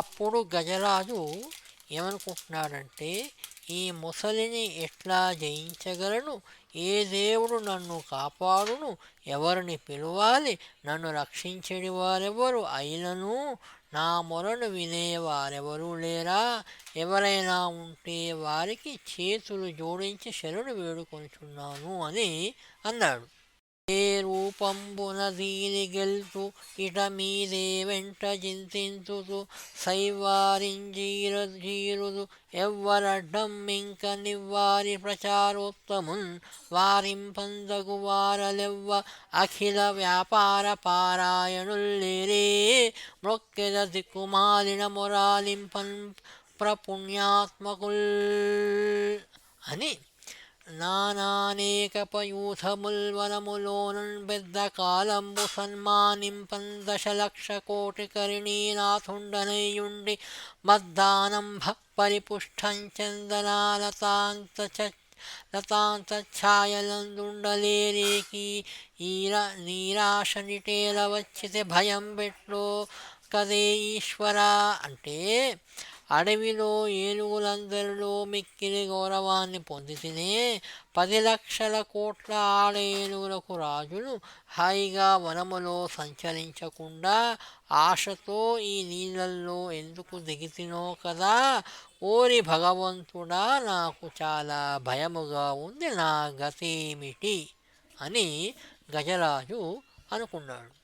అప్పుడు గజరాజు ఏమనుకుంటున్నాడంటే ఈ ముసలిని ఎట్లా జయించగలను? ఏ దేవుడు నన్ను కాపాడును? ఎవరిని పిలవాలి? నన్ను రక్షించడి వారెవరు అయినను? నా మొరను వినేవారెవరూ లేరా? ఎవరైనా ఉంటే వారికి చేతులు జోడించి శరణు వేడుకొనుచున్నాను అని అన్నాడు. ఏ రూపంబున దీని గెల్తు ఇట మీదే వెంట చింతింతుతు సైవారింజీర జీరుదు ఎవ్వరడ్డం ఇంక నివ్వారి ప్రచారోత్తమున్ వారింపందగు వారలెవ్వ అఖిల వ్యాపార పారాయణుల్లేరే మొక్కెద దిక్కుమాలిన మొరాలింపన్ ప్రపుణ్యాత్మకుల్ అని నానానేకపయూథముల్వనములోనన్ పెద్ద కాలంబు సన్మానింపన్ దశలక్షకోటికరిణీనాథుండనయుండి మద్దానంభ పరిపుష్టం చందనాలతాంత లతాంత ఈర నీరాశ నిటేల వచ్చితే భయం పెట్లో కదే ఈశ్వరా అంటే అడవిలో ఏనుగులందరిలో మిక్కిలి గౌరవాన్ని పొందితినే పది లక్షల కోట్ల ఆడ ఏనుగులకు రాజులు హాయిగా వనములో సంచరించకుండా ఆశతో ఈ నీళ్ళల్లో ఎందుకు దిగితినో కదా? ఓరి భగవంతుడా నాకు చాలా భయముగా ఉంది నా గతేమిటి? అని గజరాజు అనుకున్నాడు.